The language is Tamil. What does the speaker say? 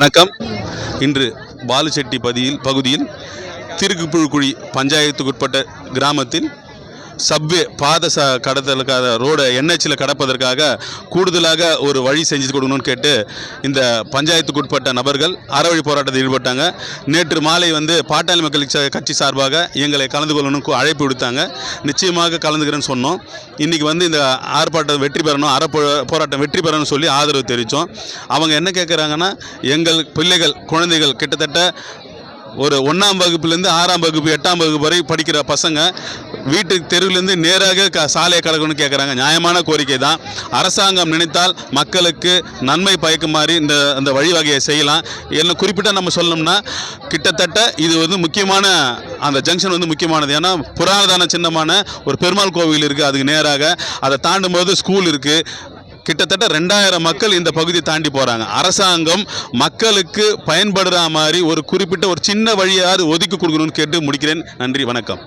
வணக்கம். இன்று பாலுச்செட்டி பதியில் பகுதியில் திருக்குப்புழுக்குழி பஞ்சாயத்துக்குட்பட்ட கிராமத்தில் சப்வே பாத ச கடத்தலுக்காக ரோடை என்ஹெச்சில் கடப்பதற்காக கூடுதலாக ஒரு வழி செஞ்சு கொடுக்கணும்னு கேட்டு இந்த பஞ்சாயத்துக்குட்பட்ட நபர்கள் அறவழி போராட்டத்தில் ஈடுபட்டாங்க. நேற்று மாலை வந்து பாட்டாளி மக்கள் ச- கட்சி சார்பாக எங்களை கலந்து கொள்ளணும் அழைப்பு விடுத்தாங்க. நிச்சயமாக கலந்துக்கிறேன்னு சொன்னோம். இன்றைக்கி வந்து இந்த ஆர்ப்பாட்டம் வெற்றி பெறணும் அற போராட்டம் வெற்றி பெறணும்னு சொல்லி ஆதரவு தெரிவித்தோம் அவங்க என்ன கேட்குறாங்கன்னா எங்கள் பிள்ளைகள் குழந்தைகள் கிட்டத்தட்ட ஒரு ஒன்றாம் வகுப்புலேருந்து ஆறாம் வகுப்பு எட்டாம் வகுப்பு வரை படிக்கிற பசங்க வீட்டு தெருவிலேருந்து நேராக க சாலையை கடக்கணும்னு கேட்குறாங்க நியாயமான கோரிக்கை தான். அரசாங்கம் நினைத்தால் மக்களுக்கு நன்மை பயக்குமாறு இந்த அந்த வழிவகையை செய்யலாம். என்ன குறிப்பிட்ட நம்ம சொல்லணும்னா கிட்டத்தட்ட இது வந்து முக்கியமான அந்த ஜங்ஷன் வந்து முக்கியமானது. ஏன்னா புராணதான சின்னமான ஒரு பெருமாள் கோவில் இருக்குது அதுக்கு நேராக. அதை தாண்டும் போது ஸ்கூல் இருக்குது கிட்டத்தட்ட ரெண்டாயிரம் மக்கள் இந்த பகுதி தாண்டி போகிறாங்க அரசாங்கம் மக்களுக்கு பயன்படுற மாதிரி ஒரு குறிப்பிட்ட ஒரு சின்ன வழியாவது ஒதுக்கி கொடுக்கணும்னு கேட்டு முடிக்கிறேன். நன்றி வணக்கம்.